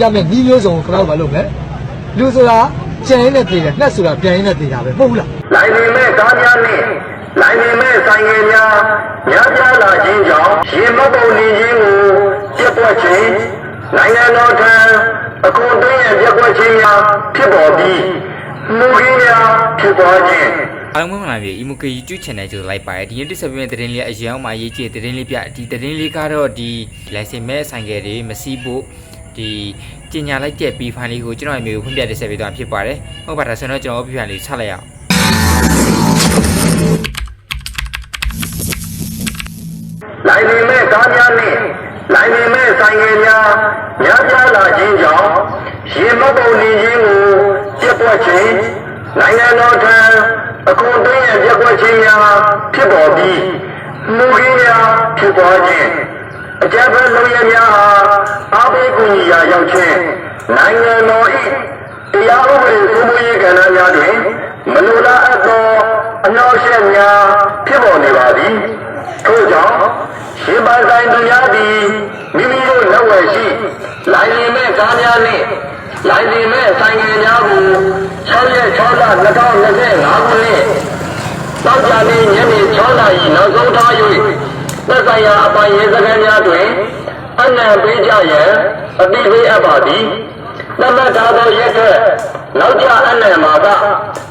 ရမယ့်ဤမျိုးစုံကိုခဏဘာလုပ်မလဲလူဆိုတာကြံရင်းနဲ့တည်တယ်နှက်ဆိုတာပြန်ရင်းနဲ့တည်တာပဲမဟုတ်ဘူးလားလိုင်နေမဲ့ကားများနှင့်လိုင်နေမဲ့ဆိုင်ငယ်များများပြားလာခြင်းကြောင့်ရင်မပုံနေခြင်းကိုပြတ်ပွက်ခြင်းနိုင်ငံတော်ထံအခွန်သွင်းရပြတ်ပွက်ခြင်းများဖြစ်ပေါ်ပြီးမူရင်းများဖြစ်သွားခြင်းအားလုံးမင်္ဂလာပါ emo key YouTube channel ကြိုလိုက်ပါတယ်ဒီနေ့တက်ဆက်ပေးမယ့်သတင်းလေးအရင်အောင်မှာရေးကြည့်သတင်းလေးပြဒီသတင်းလေးကတော့ဒီ license မဲ့ဆိုင်ကယ်တွေမစီးဖို့ ဒီကျင်ညာလိုက်တဲ့ P file လေးကိုကျွန်တော်အမျိုးဖွင့်ပြတက်ဆက်ပေးသွားဖြစ်ပါတယ်ဟုတ်ပါဒါဆိုတော့ကျွန်တော် P file လေးချလိုက်အောင်လိုင်နေမဲ့ကားများနှင့်လိုင်နေမဲ့ဆိုင်ငယ်များများပြားလာခြင်းကြောင့်ရင်မပုံနေခြင်းကိုပြတ်ပွက်ခြင်းနိုင်ငံတော်ထံအခွန်သွင်းရပြတ်ပွက်ခြင်းများဖြစ်ပေါ်ပြီးမူရင်းများဖြစ်သွားခြင်း အကြမ်းဖက်လုပ်ရများဟာအာဘိကူညီရာရောက်ခြင်းနိုင်ငံတော်၏တရားဥပဒေစိုးမိုးရေးကဏ္ဍများတွင်မလိုလားအပ်သောအနှောက်အယှက်များဖြစ်ပေါ်နေပါသည်ထို့ကြောင့်ရှင်ပါဆိုင်သူများသည်မိမိတို့လက်ဝယ်ရှိလိုင်လင်မဲ့ကားများနှင့်လိုင်လင်မဲ့ဆိုင်ငယ်များကို6ရက်6လ2025ခုနှစ်တောက်ကြနေ့ညနေ6နာရီနောက်ဆုံးထား၍ သက်ဆိုင်ရာအပိုင်ရေးစခန်းများတွင်အနံပေးကြရန်အတိပေးအပ်ပါသည်သတ်မှတ်ထားသောရက်ထက်နောက်ကျအနံမှာက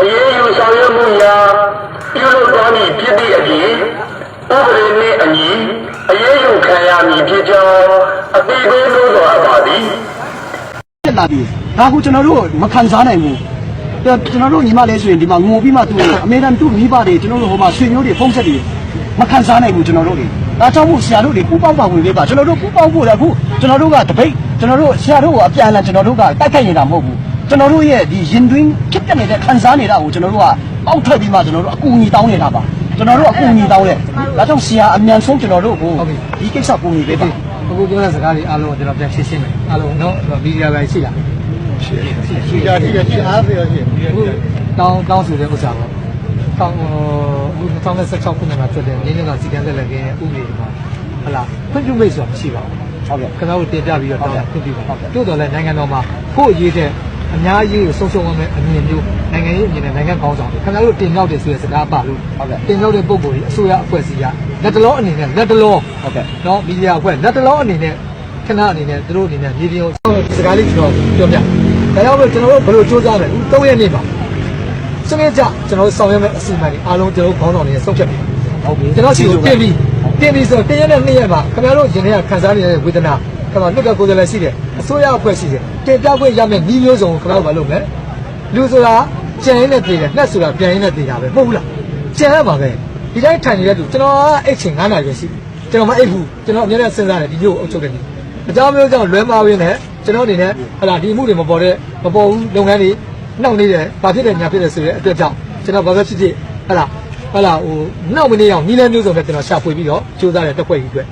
အရေးယူဆောင်ရွက်မှုများပြုလုပ်သွားမည်ဖြစ်သည့်အပြင်ဥပဒေနှင့်အညီအရေးယူခံရမည်ဖြစ်ကြောင်းအတိအပေးလို့တော်အပ်ပါသည်ဖြစ်လာပြီဒါကကျွန်တော်တို့မခံစားနိုင်ဘူးကျွန်တော်တို့ညီမလေးဆိုရင်ဒီမှာငိုပြီးမှသူအမေရိကန်သူ့မိဘတွေကျွန်တော်တို့ဟိုမှာဆွေမျိုးတွေဖုန်းဆက်တွေမခံစားနိုင်ဘူးကျွန်တော်တို့တွေ ဒါကြောင့်မို့ဆရာတို့တွေပူပေါင်းပါဝင်လေးပါကျွန်တော်တို့ပူပေါင်းဖို့လည်းအခုကျွန်တော်တို့ကတပိတ်ကျွန်တော်တို့ဆရာတို့ကိုအပြန်အလှန်ကျွန်တော်တို့ကတိုက်ခိုက်နေတာမဟုတ်ဘူးကျွန်တော်တို့ရဲ့ဒီရင်တွင်းဖြစ်ပြနေတဲ့ခံစားနေတာကိုကျွန်တော်တို့ကအောက်ထွက်ပြီးမှကျွန်တော်တို့အကူအညီတောင်းနေတာပါကျွန်တော်တို့အကူအညီတောင်းတယ်ဒါကြောင့်ဆရာအမြန်ဆုံးကျွန်တော်တို့ကိုဒီကိစ္စကူညီပေးပါအခုပြောတဲ့စကားတွေအားလုံးကိုကျွန်တော်ပြန်ရှင်းရှင်းမယ်အားလုံးတော့မီဒီယာပိုင်းရှိလားရှိကြရှိကြရှိအားပြောရှိအခုတောင်းတောင်းဆိုတဲ့ဥစ္စာပေါ့ တောင်းအခု2016ခုနှစ်မှာဖြစ်တဲ့နင်းနေတော့စီကံလက်လက်ကင်းဥပဒေတွေမှာဟလာခွင့်ပြုမိတ်ဆိုတာမရှိပါဘူးဟုတ်ကဲ့ကျွန်တော်တို့တင်ပြပြီးတော့တောင်းတာခွင့်ပြုပါဟုတ်ကဲ့တိုးတော်လည်းနိုင်ငံတော်မှာကိုယ့်အရေးတဲ့အများကြီးကိုဆုံးရှုံးရမယ့်အမြင်မျိုးနိုင်ငံရေးအမြင်နဲ့နိုင်ငံကောင်းဆောင်တွေခင်ဗျားတို့တင်ရောက်တယ်ဆိုတဲ့စကားပါလို့ဟုတ်ကဲ့တင်ရောက်တဲ့ပုံကိုယ်ကြီးအစိုးရအဖွဲ့အစည်းကလက်တလောအနေနဲ့လက်တလောဟုတ်ကဲ့နော်မီဒီယာအဖွဲ့လက်တလောအနေနဲ့ခဏအနေနဲ့သူတို့အနေနဲ့မြေပြင်ကိုစကားလေးကျွန်တော်ပြောပြဒါကြောင့်မို့ကျွန်တော်တို့ဘယ်လိုစူးစမ်းလဲ၃ရက်နေ့ပါ စနေကြကျွန်တော်တို့ဆောင်ရွက်မယ့်အစီအမံတွေအားလုံးကျွန်တော်တို့ခေါင်းဆောင်တွေဆုံးဖြတ်ပြီဟုတ်ပြီကျွန်တော်စီကိုတင်ပြီးတင်ပြီးဆိုတော့တင်ရတဲ့နေ့ရက်မှာခင်ဗျားတို့ရင်ထဲကခံစားနေတဲ့ဝေဒနာခင်ဗျာလွတ်တဲ့ကိုယ်စားလှယ်ရှိတယ်အစိုးရအဖွဲ့ရှိတယ်တင်ပြခွင့်ရမယ့်ဤမျိုးစုံကိုခင်ဗျားတို့မလုပ်နဲ့လူဆိုတာကြံရင်းနဲ့တည်တယ်နှက်ဆိုတာပြန်ရင်းနဲ့တည်တာပဲမဟုတ်ဘူးလားကြံရမှာပဲဒီတိုင်းထိုင်နေတဲ့သူကျွန်တော်ကအိတ်ချင်9နာရီပဲရှိကျွန်တော်မအိတ်ဘူးကျွန်တော်အများနဲ့စဉ်းစားတယ်ဒီမျိုးကိုအုပ်ချုပ်တယ်အကြောင်းမျိုးကြောင့်လွဲမှားရင်းနဲ့ကျွန်တော်အနေနဲ့ဟလာဒီအမှုတွေမပေါ်တဲ့မပေါ်ဘူးလုပ်ငန်းတွေ နှောင့်နေတယ်ဘာဖြစ်တယ်ညာဖြစ်တယ်ဆိုတဲ့အတွက်ကြောင့်ကျွန်တော်ဘာပဲဖြစ်ဖြစ်ဟလာဟလာဟိုနောက်မနေအောင်နီးလဲမျိုးစုံနဲ့ကျွန်တော်ရှာဖွေပြီးတော့ကြိုးစားတဲ့တက်ခွက်ကြီးအတွက်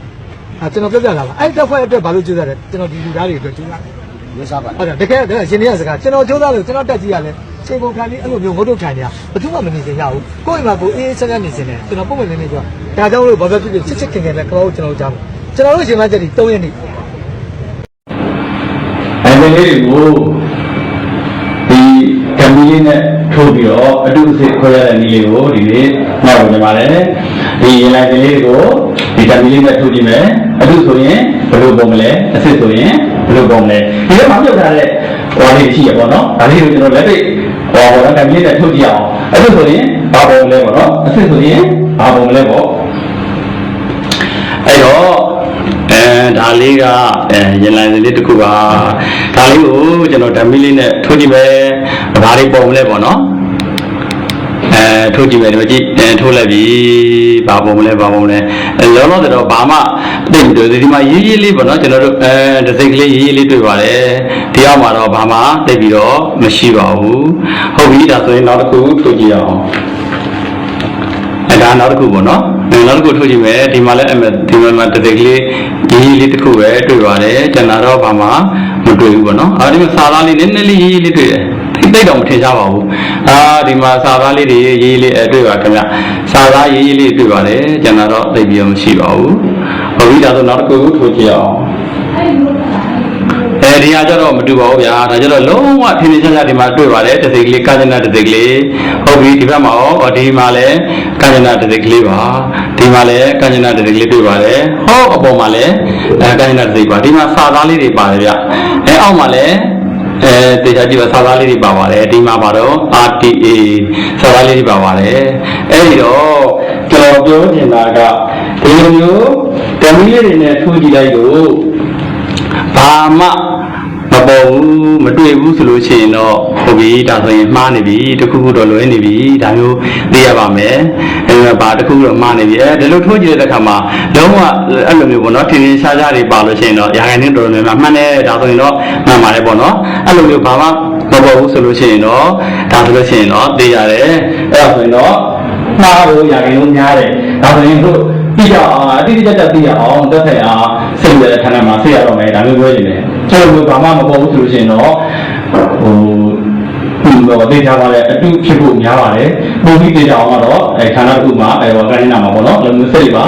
အဲကျွန်တော်ပြောပြလာပါအဲ့တက်ခွက်အတွက်ဘာလို့ကြိုးစားတယ်ကျွန်တော်ဒီလူသားတွေအတွက်ကြိုးစားတယ်ရစားပါဟုတ်တယ်တကယ်တကယ်ရှင်နေရစကားကျွန်တော်ကြိုးစားလို့ကျွန်တော်တက်ကြီးရလဲစေပုံခံပြီးအဲ့လိုမျိုးငုတ်တုတ်ထိုင်နေတာဘယ်သူမှမနေစင်ရဘူးကိုယ့်အိမ်မှာကိုအေးအေးချမ်းချမ်းနေစင်တယ်ကျွန်တော်ပုံမှန်နေနေပြောဒါကြောင့်လို့ဘာပဲဖြစ်ဖြစ်ချစ်ချစ်ခင်ခင်နဲ့ကဘောကျွန်တော်ကြားမှာကျွန်တော်တို့ရှင်မချက်ဒီ၃ရက်နေ့အဲဒီလေးတွေကိုဒီ ကံမီလေးနဲ့ထိုးပြီးတော့အတုအစစ်ခွဲရတဲ့နည်းလေးကိုဒီနေ့မှတ်ဝင်ကြပါတယ်ဒီရင်လိုက်လေးတွေကိုဒီကံမီလေးနဲ့ထိုးကြည့်မယ်အတုဆိုရင်ဘယ်လိုပုံမလဲအစစ်ဆိုရင်ဘယ်လိုပုံမလဲဒီထဲမှာပြုတ်ထားတဲ့ဟောလေးရှိရပေါ့နော်ဒါလေးကိုကျွန်တော်လက်တွေ့ဟောဟောကံမီလေးနဲ့ထိုးကြည့်အောင်အတုဆိုရင်ဘာပုံမလဲပေါ့နော်အစစ်ဆိုရင်ဘာပုံမလဲပေါ့အဲ့တော့အဲ ဒါလေးကအဲရင်လိုင်စလေးတစ်ခုပါဒါလေးကိုကျွန်တော်ဓမီလေးနဲ့ထိုးကြည့်မယ်ဘာတွေပုံမလဲပေါ့နော်အဲထိုးကြည့်မယ်ဒီမှာကြည့်အဲထိုးလိုက်ပြီဘာပုံမလဲဘာပုံမလဲအဲလောလောဆယ်တော့ဘာမှသိမတွေ့ဘူးဒီမှာရေးရေးလေးပေါ့နော်ကျွန်တော်တို့အဲတစ်စိတ်ကလေးရေးရေးလေးတွေ့ပါတယ်ဒီအောက်မှာတော့ဘာမှသိပြီးတော့မရှိပါဘူးဟုတ်ပြီဒါဆိုရင်နောက်တစ်ခုထိုးကြည့်အောင်အဲဒါနောက်တစ်ခုပေါ့နော် အဲနောက်တစ်ခုထုတ်ကြည့်မယ်ဒီမှာလည်းအဲ့မဲ့ဒီမှာမှာတစ်စိတ်ကလေးရေးရေးလေးတစ်ခုပဲတွေ့ပါတယ်ကျန်တာတော့ဘာမှမတွေ့ဘူးပေါ့နော်အာဒီမှာစာသားလေးနည်းနည်းလေးရေးရေးလေးတွေ့တယ်သိတော့မထင်ရှားပါဘူးအာဒီမှာစာသားလေးတွေရေးရေးလေးအဲတွေ့ပါခင်ဗျစာသားရေးရေးလေးတွေ့ပါတယ်ကျန်တာတော့သိပြီးတော့မရှိပါဘူးဟုတ်ပြီဒါဆိုနောက်တစ်ခုထုတ်ကြည့်အောင်အဲအဲ ဒီဟာကျတော့မတူပါဘူးဗျာဒါကျတော့လုံးဝထင်းထင်းရှားရှားဒီမှာတွေ့ပါတယ်တစ်စိတ်ကလေးကာကျနာတစ်စိတ်ကလေးဟုတ်ပြီဒီဘက်မှာရောအော်ဒီမှာလည်းကာကျနာတစ်စိတ်ကလေးပါဒီမှာလည်းကာကျနာတစ်စိတ်ကလေးတွေ့ပါတယ်ဟောအပေါ်မှာလည်းအဲကာကျနာတစ်စိတ်ပါဒီမှာစာသားလေးတွေပါတယ်ဗျအဲအောက်မှာလည်းအဲတေချာကြည့်ပါစာသားလေးတွေပါပါတယ်ဒီမှာပါတော့ RTA စာသားလေးတွေပါပါတယ်အဲဒီတော့ကျွန်တော်ပြောချင်တာကဒီလိုမျိုးဓမီလေးတွေနဲ့ထိုးကြည့်လိုက်တော့ဘာမှ မပေါ်ဘူးမတွေ့ဘူးဆိုလို့ရှိရင်တော့ဟုတ်ပြီဒါဆိုရင်မှားနေပြီတခုခုတော့လွဲနေပြီဒါမျိုးသိရပါမယ်အဲဒါဘာတခုခုတော့မှားနေပြီအဲဒီလိုထိုးကြည့်တဲ့အခါမှာလုံးဝအဲ့လိုမျိုးပေါ့နော်ထင်ထင်ရှားရှားတွေပါလို့ရှိရင်တော့ရာခိုင်နှုန်းတော်တော်များများမှန်တယ်ဒါဆိုရင်တော့မှန်ပါတယ်ပေါ့နော်အဲ့လိုမျိုးဘာမှမပေါ်ဘူးဆိုလို့ရှိရင်တော့ဒါဆိုလို့ရှိရင်တော့သိရတယ်အဲ့ဒါဆိုရင်တော့မှားဖို့ရာခိုင်နှုန်းများတယ်ဒါဆိုရင်တို့သိရအောင်အတိအကျကျသိရအောင်တက်ဆိုင်အောင်စိတ်ရဲ့ဌာနမှာသိရတော့မယ်ဒါမျိုးပြောနေတယ် ကျွန်တော်တို့ဘာမှမပေါ်ဘူးဆိုလို့ရှိရင်တော့ဟိုဒီတော့ဒေတာပါလေအတူဖြစ်ဖို့များပါတယ်ပုံပြီးဒေတာအောင်ကတော့အဲဌာနတစ်ခုမှာအဲဟောကနေ့နာမှာပေါ့နော်လုံမျိုးစိတ်ပါ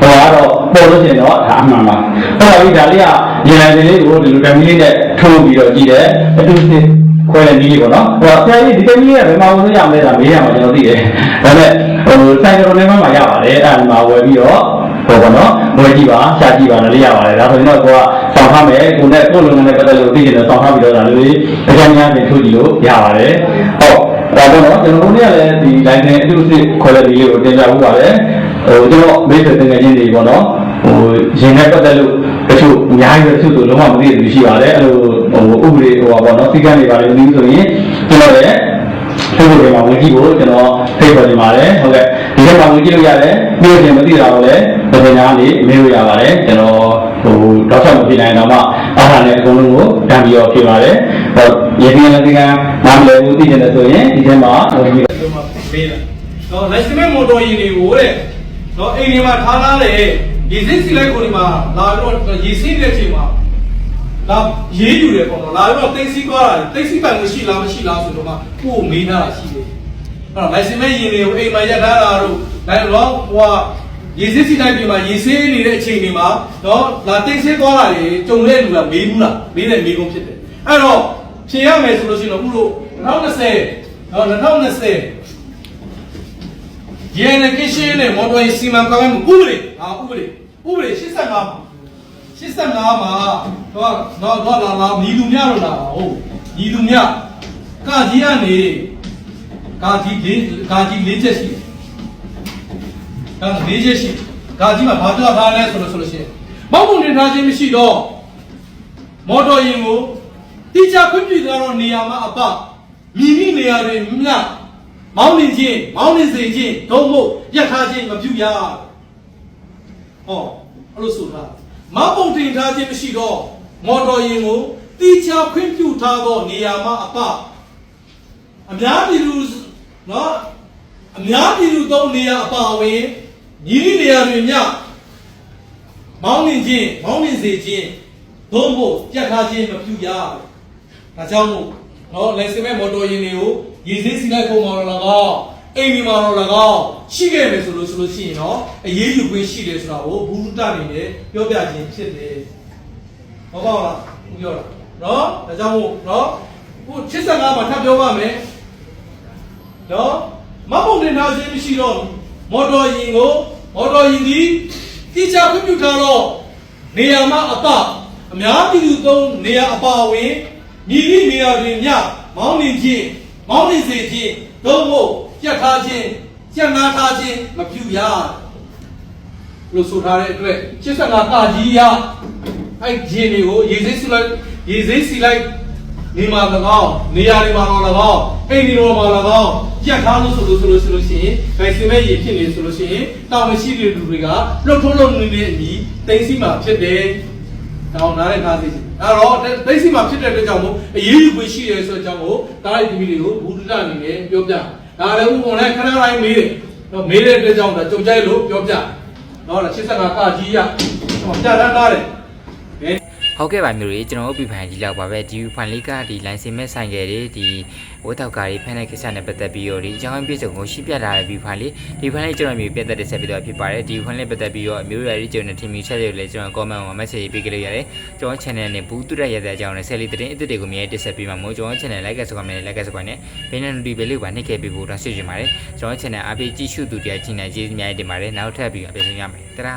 ဟောကတော့ပေါ်လို့ရှိရင်တော့ဒါအမှန်ပါဟောပါပြီဒါလေးကညီလိုက်လေးကိုဒီလိုတမီးလေးနဲ့ထိုးပြီးတော့ကြည့်တယ်အတူစစ်ခွဲတဲ့နည်းလေးပေါ့နော်ဟောဆရာကြီးဒီတမီးကဘယ်မှာဝင်လို့ရမလဲဆိုတာမေးရမှာကျွန်တော်သိတယ်ဒါပေမဲ့ဟိုဆိုင်တော်နေမှာရပါတယ်အဲ့ဒါမှာဝယ်ပြီးတော့ဟောပေါ့နော်ဝယ်ကြည့်ပါရှာကြည့်ပါလည်းရပါတယ်ဒါဆိုရင်တော့ကိုက ဆောင်ထားမယ်ကိုနဲ့ကိုလုံနဲ့ပတ်သက်လို့သိကျင်တယ်ဆောင်ထားပြီးတော့ဒါလေးအကြမ်းများပြင်ထိုးကြည့်လို့ရပါတယ်ဟုတ်ဒါတော့ကျွန်တော်တို့လည်းဒီ line အတူစစ်ခွဲတဲ့နည်းလေးကိုတင်ပြဖို့ပါတယ်ဟိုကျွန်တော်မိတ်ဆွေတင်ငယ်ချင်းတွေပေါ့နော်ဟိုရင်နဲ့ပတ်သက်လို့တချို့အများကြီးပဲတချို့ဆိုလုံးဝမသိတဲ့လူရှိပါတယ်အဲ့လိုဟိုဥပဒေဟိုပါပေါ့နော်စီကံတွေပါတယ်မသိဘူးဆိုရင်ကျွန်တော်လည်းသူတို့တွေမှာဝင်ကြည့်ဖို့ကျွန်တော်ဖိတ်ခေါ်နေပါတယ်ဟုတ်ကဲ့ဒီထဲမှာဝင်ကြည့်လို့ရတယ်ပြီးတော့မသိတာတော့လည်းပညာနေမေးလို့ရပါတယ်ကျွန်တော် ဟိုတော့ဆက်မဖြစ်နိုင်တော့မှအားထားတဲ့အကုန်လုံးကိုတန်ပြီးတော့ဖြစ်ပါတယ်ဟောရည်ရည်လည်းဒီကနားမလည်ဘူးသိတယ်ဆိုရင်ဒီထဲမှာဝင်ပြီးတော့မှပေးတာတော့ license မော်တော်ယာဉ်တွေကိုတဲ့တော့အိမ်တွေမှာထားလာတဲ့ဒီစစ်စီလိုက်ကိုဒီမှာလာတော့ရေစီးတဲ့အချိန်မှာဒါရေးယူတယ်ပေါ့နော်လာတော့တိတ်စီးသွားတာတိတ်စီးပိုင်မရှိလားမရှိလားဆိုတော့မှကိုယ်မေးထားတာရှိတယ်အဲ့တော့ license မေးယာဉ်တွေကိုအိမ်မှာရက်ထားတာတို့ဒါတော့ဟိုက ရေစစ်စီလိုက်ပြင်မှာရေဆေးနေတဲ့အချိန်တွေမှာတော့လာတိတ်ဆေးသွားတာတွေကြုံတဲ့လူကမေးဘူးလားမေးတဲ့မေးခွန်းဖြစ်တယ်အဲ့တော့ဖြေရမယ်ဆိုလို့ရှိရင်တော့ခုလို့2020တော့2020ရေနကိရှိနဲ့မော်တော်ယာဉ်စီမံကောင်းမှုဥပဒေဟာဥပဒေဥပဒေ85မှာ85မှာတော့တော့တော့လာလာမြည်သူများတော့လာဟုတ်မြည်သူများကကြီးကနေကကြီးလေးကကြီးလေးချက်ရှိတယ် ကလေးချက်ရှိကကြီးမှာဘာပြောထားလဲဆိုလို့ဆိုလို့ရှိရင်မောက်ပုံတင်ထားခြင်းမရှိတော့မော်တော်ယာဉ်ကိုတိကျခွင့်ပြုထားတော့နေရာမှာအပမြည်မိနေရာတွေမြတ်မောင်းနေခြင်းမောင်းနေစေခြင်းဒုံမို့ရက်ထားခြင်းမပြုရဟောအဲ့လိုဆိုတာမပုံတင်ထားခြင်းမရှိတော့မော်တော်ယာဉ်ကိုတိကျခွင့်ပြုထားသောနေရာမှာအပအများပြည်သူနော်အများပြည်သူသုံးနေရာအပါအဝင် ညီလိနေရာတွေမြမောင်းနေခြင်းမောင်းနေစေခြင်းဒုံမို့ရက်ထားခြင်းမပြုရဒါကြောင့်မို့နော်လက်စမဲမော်တော်ယာဉ်တွေကိုရေစင်းစီလိုက်ပုံမှာတော့၎င်းအိမ်ဒီမှာတော့၎င်းရှိခဲ့မယ်ဆိုလို့ဆိုလို့ရှိရင်တော့အရေးယူခွင့်ရှိတယ်ဆိုတာကိုဘူရုတအနေနဲ့ပြောပြခြင်းဖြစ်တယ်။ဟုတ်ပါလား။ဘုပြောတာ။နော်။ဒါကြောင့်မို့နော်။ခု85မှာထပ်ပြောပါမယ်။နော်။မပုံတင်ထားခြင်းမရှိတော့မော်တော်ယာဉ်ကို မော်တော်ယာဉ်ဒီတိကျခွင့်ပြုထားတော့နေရာမှာအပအများပြည်သူသုံးနေရာအပါအဝင်မြည်သည့်နေရာတွင်မြမောင်းနေခြင်းမောင်းနေစေခြင်းသို့မဟုတ်ပြတ်ထားခြင်းကြံ့နာထားခြင်းမပြုရလို့ဆိုထားတဲ့အတွက်85ကကြီးရအဲ့ဂျင်းတွေကိုရေစိမ့်စီလိုက်ရေစိမ့်စီလိုက် နေမှာ၎င်းနေရာတွေမှာတော့၎င်းအိမ်ဒီလိုမှာ၎င်းကြက်ထားလို့ဆိုလို့ဆိုလို့ဆိုလို့ရှိရင်ဗိုက်စင်မဲ့ရေဖြစ်နေဆိုလို့ရှိရင်တာဝန်ရှိတဲ့လူတွေကလှုပ်ထုံးလှုပ်နေတဲ့အညီတိမ့်စီမှာဖြစ်တယ်တောင်းနားတဲ့ခါသိချင်အဲ့တော့တိတ်စီမှာဖြစ်တဲ့အတွက်ကြောင့်မို့အရေးယူခွင့်ရှိတယ်ဆိုတဲ့အကြောင်းကိုတားလိုက်ဒီဗီဒီယိုကိုဘူဒ္ဓအနေနဲ့ပြောပြဒါလည်းဥပ္ပနဲ့ခဏတိုင်းမေးတယ်တော့မေးတဲ့အတွက်ကြောင့်ဒါကြုံကြိုက်လို့ပြောပြတော့85ကကြီးရဟောပြတတ်တာတယ် ဟုတ်ဟုတ်ကဲ့ပါမျိုးတွေကျွန်တော်တို့ပြဖိုင်ဒီလောက်ပါပဲဒီဖိုင်လေးကဒီ license မဲ့ဆိုင်ကယ်တွေဒီဝတ်ထောက်ကားတွေဖမ်းတဲ့ကိစ္စနဲ့ပတ်သက်ပြီးတော့ဒီအကြောင်းအပြည့်စုံကိုရှင်းပြထားတဲ့ဒီဖိုင်လေးဒီဖိုင်လေးကျွန်တော်မျိုးပြသက်တဲ့ဆက်ပြီးတော့ဖြစ်ပါတယ်ဒီဖိုင်လေးပတ်သက်ပြီးတော့အမျိုးရည်ကျွန်တော်ထင်မြင်ချက်တွေလည်းကျွန်တော် comment မှာ message ပေးကြလို့ရတယ်ကျွန်တော် channel နဲ့ဘူးတူရရတဲ့အကြောင်းနဲ့ဆက်လေးသတင်းအစ်စ်တွေကိုမြဲတက်ဆက်ပေးမှာမို့ကျွန်တော် channel like ဆိုကမယ် like ဆိုကနဲ့ဘင်းနဲ့ notification လေးပါနှိပ်ခဲ့ပေးဖို့တော့ဆွေးကြပါတယ်ကျွန်တော် channel အပေးကြည့်ရှုသူတရားကြီးနိုင်ကျေးဇူးများတင်ပါတယ်နောက်ထပ်ပြီးအပြည့်စုံရမယ်တရာ